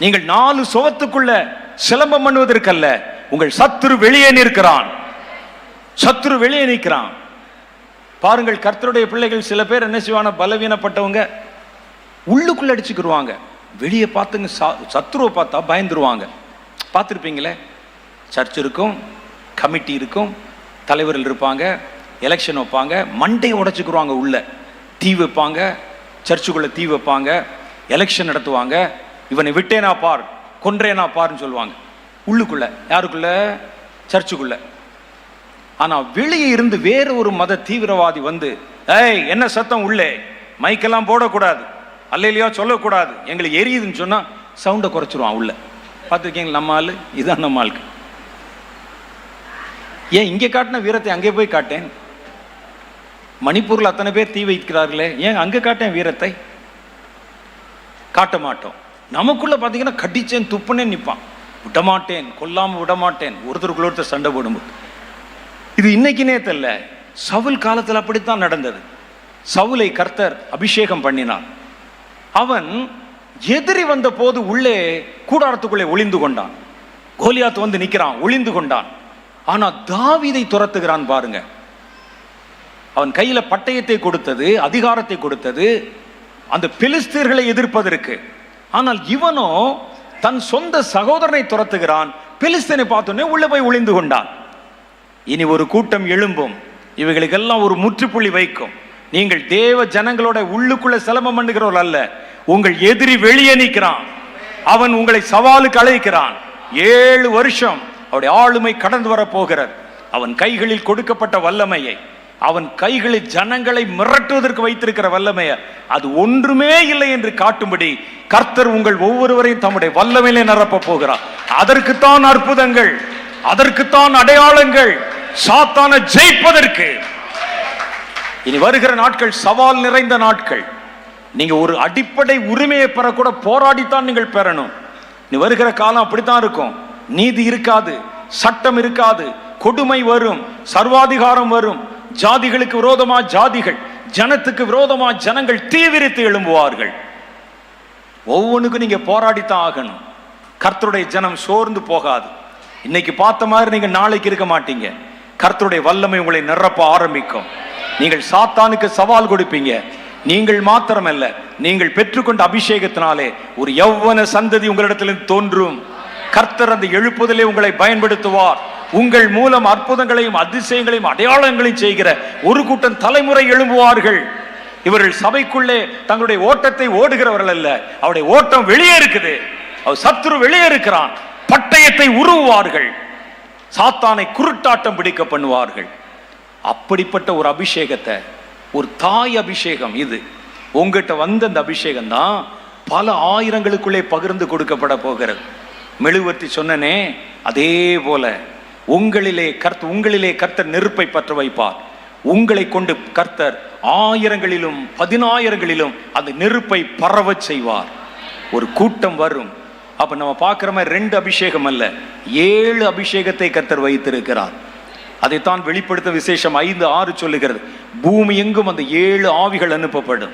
நீங்கள் நாலு சுவத்துக்குள்ள சிலம்பம் பண்ணுவதற்கல்ல உங்கள் சத்துரு வெளியே நிற்கிறான். சத்துரு வெளியே நிற்கிறான். பாருங்கள் கர்த்தருடைய பிள்ளைகள் சில பேர் என்ன செய்வான பலவீனப்பட்டவங்க உள்ளுக்குள்ள அடிச்சுக்கிடுவாங்க வெளியே பார்த்துங்க சா- சத்துருவை பார்த்தா பயந்துருவாங்க. பார்த்துருப்பீங்களே? சர்ச் இருக்கும் கமிட்டி இருக்கும் தலைவர்கள் இருப்பாங்க எலெக்ஷன் வைப்பாங்க மண்டையை உடச்சிக்கிடுவாங்க உள்ள. தீ வைப்பாங்க சர்ச்சுக்குள்ளே தீ வைப்பாங்க எலெக்ஷன் நடத்துவாங்க இவனை விட்டேனா பார் கொன்றேனா பார்ன்னு சொல்லுவாங்க. உள்ளுக்குள்ள யாருக்குள்ள? சர்ச்சுக்குள்ள. ஆனா வெளியே இருந்து வேற ஒரு மத தீவிரவாதி வந்து ஏய் என்ன சத்தம் உள்ளே? மைக்கெல்லாம் போடக்கூடாது. அல்லையிலையோ சொல்லக்கூடாது. எங்களுக்கு எரியுதுன்னு சொன்னா சவுண்டை குறைச்சிருவான் உள்ள. பார்த்துருக்கீங்களா நம்ம ஆள்? இதுதான் நம்ம ஆளுக்கு. ஏன் இங்கே காட்டின வீரத்தை அங்கே போய் காட்டேன்? மணிப்பூரில் அத்தனை பேர் தீ வைக்கிறார்களே. ஏன் அங்கே காட்டேன் வீரத்தை? காட்ட மாட்டோம். நமக்குள்ளே பார்த்தீங்கன்னா கடிச்சேன் துப்புனேன் நிற்பான் விடமாட்டேன் கொல்லாமல் விடமாட்டேன். ஒருத்தருக்குள்ள ஒருத்தர் சண்டை போடும்போது. இது இன்னைக்கு தெரியல. சவுல் காலத்தில் அப்படித்தான் நடந்தது. சவுலை கர்த்தர் அபிஷேகம் பண்ணினார். அவன் எதிரி வந்த போது உள்ளே கூடாரத்துக்குள்ளே ஒளிந்து கொண்டான். கோலியாத் வந்து நிற்கிறான் ஒளிந்து கொண்டான். ஆனால் தாவிதை துரத்துகிறான் பாருங்க. அவன் கையில் பட்டயத்தை கொடுத்தது அதிகாரத்தை கொடுத்தது அந்த பெலிஸ்தீர்களை எதிர்ப்பதற்கு. ஆனால் இவனோ தன் சொந்த சகோதரனை துரத்துகிறான். பிலிஸ்தனை பார்த்தோன்னே உள்ள போய் ஒளிந்து கொண்டான். இனி ஒரு கூட்டம் எழும்பும். இவைகளுக்கெல்லாம் ஒரு முற்றுப்புள்ளி வைக்கும். நீங்கள் தேவ ஜனங்களோட உள்ளுக்குள்ள சிலம்பம் பண்ணுகிறவர்கள் அல்ல. உங்கள் எதிரி வெளியே நிற்கிறான். அவன் உங்களை சவாலுக்கு அழைக்கிறான். ஏழு வருஷம் அவருடைய ஆளுமை கடந்து வர போகிறார் அவன் கைகளில் கொடுக்கப்பட்ட வல்லமையை. அவன் கைகளை ஜனங்களை மிரட்டுவதற்கு வைத்திருக்கிற வல்லமையை அது ஒன்றுமே இல்லை என்று காட்டும்படி கர்த்தர் உங்கள் ஒவ்வொருவரையும் தம்முடைய வல்லமையிலே நிரப்ப போகிறார். அதற்குத்தான் அற்புதங்கள் அதற்குத்தான் அடையாளங்கள் சாத்தான ஜெயிப்பதற்கு. இனி வருகிற நாட்கள் சவால் நிறைந்த நாட்கள். நீங்க ஒரு அடிப்படை உரிமையை பெறக்கூட போராடித்தான் நீங்கள் பெறணும். நீ வருகிற காலம் அப்படித்தான் இருக்கும். நீதி இருக்காது சட்டம் இருக்காது கொடுமை வரும் சர்வாதிகாரம் வரும். ஜாதிகளுக்கு விரோதமா ஜாதிகள் ஜனத்துக்கு விரோதமா ஜனங்கள் தீவிரித்து எழும்புவார்கள். ஒவ்வொன்றுக்கும் நீங்க போராடித்தான் ஆகணும். கர்த்தருடைய ஜனம் சோர்ந்து போகாது. இன்னைக்கு பார்த்த மாதிரி நீங்க நாளைக்கு இருக்க மாட்டீங்க. கர்த்தருடைய வல்லமை உங்களை நிரப்ப ஆரம்பிக்கும். நீங்கள் சாத்தானுக்கு சவால் கொடுப்பீங்க. நீங்கள் மாத்திரமல்ல நீங்கள் பெற்றுக்கொண்ட அபிஷேகத்தினாலே ஒரு யௌவன சந்ததி உங்களிடத்திலிருந்து தோன்றும். கர்த்தர் அந்த எழுப்புதலே உங்களை பயன்படுத்துவார். உங்கள் மூலம் அற்புதங்களையும் அதிசயங்களையும் அடையாளங்களையும் செய்கிற ஒரு கூட்டம் தலைமுறை எழும்புவார்கள். இவர்கள் சபைக்குள்ளே தங்களுடைய ஓட்டத்தை ஓடுகிறவர்கள் அல்ல. அவருடைய ஓட்டம் வெளியே இருக்குது. அவர் சத்துரு வெளியே இருக்கிறான். பட்டயத்தை உருவுவார்கள். சாத்தானை குருட்டாட்டம் பிடிக்க பண்ணுவார்கள். அப்படிப்பட்ட ஒரு அபிஷேகத்தை ஒரு தாய் அபிஷேகம் இது. உங்ககிட்ட வந்த அந்த அபிஷேகம் தான் பல ஆயிரங்களுக்குள்ளே பகிர்ந்து கொடுக்கப்பட போகிறது. மெழுகுவர்த்தி சொன்னனே அதே போல உங்களிலே கர்த்த உங்களிலே கர்த்தர் நெருப்பை பற்ற வைப்பார். உங்களை கொண்டு கர்த்தர் ஆயிரங்களிலும் பதினாயிரங்களிலும் அந்த நெருப்பை பரவச் செய்வார். ஒரு கூட்டம் வரும். அப்ப நம்ம பார்க்குற மாதிரி ரெண்டு அபிஷேகம் அல்ல ஏழு அபிஷேகத்தை கர்த்தர் வைத்திருக்கிறார். அதைத்தான் வெளிப்படுத்த விசேஷம் ஐந்து ஆறு சொல்லுகிறது. பூமி எங்கும் அந்த ஏழு ஆவிகள் அனுப்பப்படும்.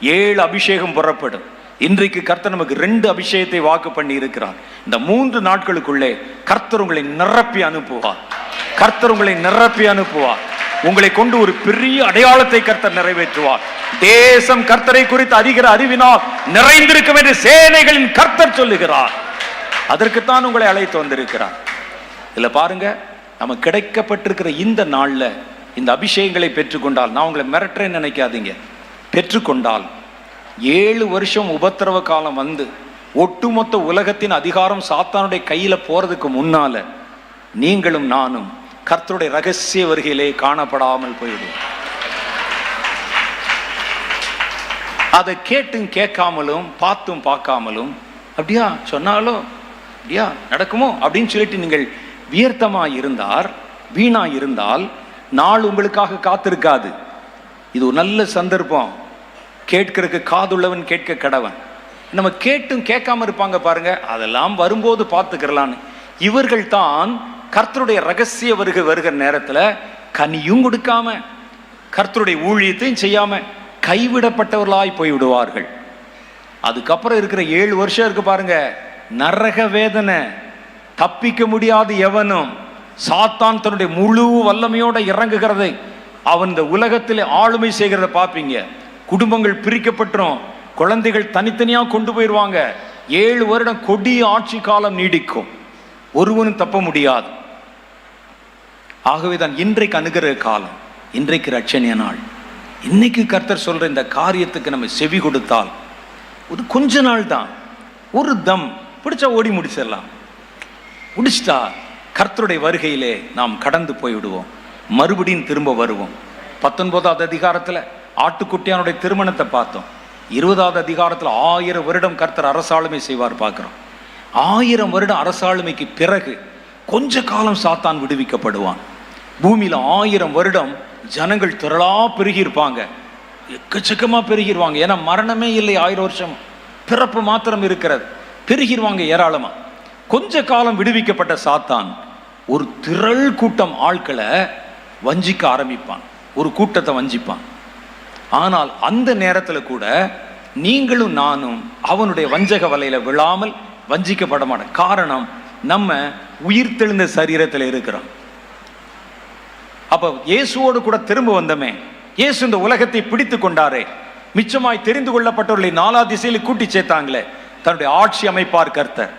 ஏழு அபிஷேகம் புறப்படும். இன்றைக்கு கர்த்தர் நமக்கு ரெண்டு அபிஷேகத்தை வாக்கு பண்ணி இருக்கிறார். இந்த மூன்று நாட்களுக்குள்ளே கர்த்தர் உங்களை நிரப்பி அனுப்புவார். கர்த்தர் உங்களை நிரப்பி அனுப்புவார். உங்களை கொண்டு ஒரு பெரிய அடையாளத்தை கர்த்தர் நிறைவேற்றுவார். தேசம் கர்த்தரை குறித்து அறிகிற அறிவினால் நிறைந்திருக்கும் என்று சேனைகளின் கர்த்தர் சொல்லுகிறார். அதற்குத்தான் உங்களை அழைத்து வந்திருக்கிறார். இதுல பாருங்க நம்ம கிடைக்கப்பட்டிருக்கிற இந்த நாள்ல இந்த அபிஷேகங்களை பெற்றுக்கொண்டால் நான் உங்களை மிரட்டுறேன்னு நினைக்காதீங்க. பெற்றுக்கொண்டால் ஏழு வருஷம் உபத்திரவ காலம் வந்து ஒட்டுமொத்த உலகத்தின் அதிகாரம் சாத்தானுடைய கையில் போகிறதுக்கு முன்னால நீங்களும் நானும் கர்த்தருடைய ரகசிய வருகையிலே காணப்படாமல் போயிடும் அதை கேட்டும் கேட்காமலும் பார்த்தும் பார்க்காமலும் அப்படியா? சொன்னாலும் அப்படியா? நடக்குமோ? அப்படின்னு சொல்லிட்டு நீங்கள் வியர்த்தமா இருந்தார் வீணா இருந்தால் நாள் உங்களுக்காக காத்திருக்காது. இது ஒரு நல்ல சந்தர்ப்பம். கேட்கறதுக்கு காதுள்ளவன் கேட்க கடவன். நம்ம கேட்டும் கேட்காம இருப்பாங்க பாருங்க அதெல்லாம் வரும்போது பார்த்துக்கிறலான்னு. இவர்கள் தான் கர்த்தருடைய ரகசிய வருகை வருகிற நேரத்தில் கனியும் கொடுக்காம கர்த்தருடைய ஊழியத்தையும் செய்யாம கைவிடப்பட்டவர்களாய் போய்விடுவார்கள் அதுக்கப்புறம் இருக்கிற ஏழு வருஷம் இருக்கு பாருங்க நரக வேதனை தப்பிக்க முடியாது எவனும். சாத்தான் தன்னுடைய முழு வல்லமையோட இறங்குகிறதை அவன் இந்த உலகத்தில் ஆளுமை செய்கிறத பார்ப்பீங்க. குடும்பங்கள் பிரிக்கப்பட்டுரும். குழந்தைகள் தனித்தனியாக கொண்டு போயிடுவாங்க ஏழு வருடம் கொடிய ஆட்சி காலம் நீடிக்கும். ஒருவனும் தப்ப முடியாது. ஆகவே தான் இன்றைக்கு அணுகிற காலம் இன்றைக்கு ரட்சணிய நாள். இன்னைக்கு கர்த்தர் சொல்ற இந்த காரியத்துக்கு நம்ம செவி கொடுத்தால் ஒரு கொஞ்ச நாள் தான். ஒரு தம் பிடிச்சா ஓடி முடிச்சிடலாம். முடிச்சிட்டா கர்த்தருடைய வருகையிலே நாம் கடந்து போய் விடுவோம் மறுபடியும் திரும்ப வருவோம். பத்தொன்பதாவது அதிகாரத்தில் ஆட்டுக்குட்டியானுடைய திருமணத்தை பார்த்தோம். இருபதாவது அதிகாரத்தில் ஆயிரம் வருடம் கர்த்தர் அரசாளுமை செய்வார் பார்க்குறோம். ஆயிரம் வருடம் அரசாளுமைக்கு பிறகு கொஞ்ச காலம் சாத்தான் விடுவிக்கப்படுவான். பூமியில் ஆயிரம் வருடம் ஜனங்கள் திரளா பெருகியிருப்பாங்க. எக்கச்சக்கமாக பெருகிடுவாங்க பெருகிருவாங்க. ஏன்னா மரணமே இல்லை ஆயிரம் வருஷம் பிறப்பு மாத்திரம் இருக்கிறது. பெருகிருவாங்க ஏராளமாக கொஞ்ச காலம் விடுவிக்கப்பட்ட சாத்தான் ஒரு திரள் கூட்டம் ஆட்களை வஞ்சிக்க ஆரம்பிப்பான். ஒரு கூட்டத்தை வஞ்சிப்பான். ஆனால் அந்த நேரத்தில் கூட நீங்களும் நானும் அவனுடைய வஞ்சக வலையில விழாமல் வஞ்சிக்கப்பட மாட்டோம். காரணம் நம்ம உயிர்த்தெழுந்த சரீரத்தில் இருக்கிறோம். அப்போ இயேசுவோடு கூட திரும்ப வந்தமே. இயேசு இந்த உலகத்தை பிடித்து கொண்டாரே. மிச்சமாய் தெரிந்து கொள்ளப்பட்டவர்களை நாலா திசையில் கூட்டி சேர்த்தாங்களே. தன்னுடைய ஆட்சி அமைப்பார் கர்த்தர்.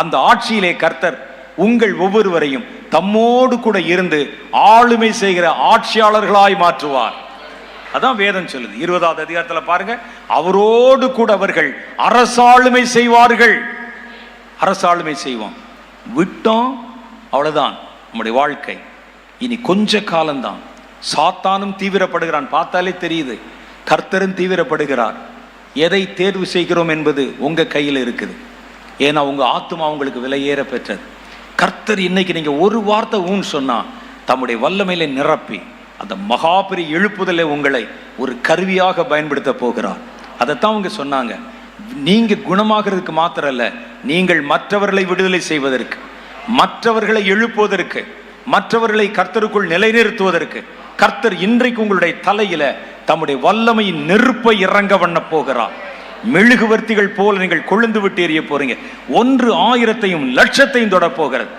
அந்த ஆட்சியிலே கர்த்தர் உங்கள் ஒவ்வொருவரையும் தம்மோடு கூட இருந்து ஆளுமை செய்கிற ஆட்சியாளர்களாய் மாற்றுவார். அதான் வேதம் சொல்லுது. இருபதாவது அதிகாரத்தில் பாருங்க. அவரோடு கூட அவர்கள் அரசாளுமை செய்வார்கள். அரசாளுமை செய்வோம். விட்டோம் அவ்வளவுதான். நம்முடைய வாழ்க்கை இனி கொஞ்ச காலம்தான். சாத்தானும் தீவிரப்படுகிறான். பார்த்தாலே தெரியுது. கர்த்தரும் தீவிரப்படுகிறார். எதை தேர்வு செய்கிறோம் என்பது உங்க கையில் இருக்குது. ஏன்னா உங்க ஆத்மா உங்களுக்கு விலையேற பெற்றது. கர்த்தர் இன்னைக்கு நீங்க ஒரு வார்த்தை ஊன்னு சொன்னா தம்முடைய வல்லமையில நிரப்பி அந்த மகாபெரிய எழுப்புதலை உங்களை ஒரு கருவியாக பயன்படுத்த போகிறார். அதைத்தான் அவங்க சொன்னாங்க. நீங்கள் குணமாகிறதுக்கு மாத்திரம் அல்ல நீங்கள் மற்றவர்களை விடுதலை செய்வதற்கு மற்றவர்களை எழுப்புவதற்கு மற்றவர்களை கர்த்தருக்குள் நிலைநிறுத்துவதற்கு கர்த்தர் இன்றைக்கு உங்களுடைய தலையில தம்முடைய வல்லமையின் நெருப்பை இறங்க பண்ண போகிறார். மெழுகுவர்த்திகள் போல நீங்கள் கொழுந்து விட்டு எறிய போறீங்க. ஒன்று ஆயிரத்தையும் லட்சத்தையும் தொட போகிறது.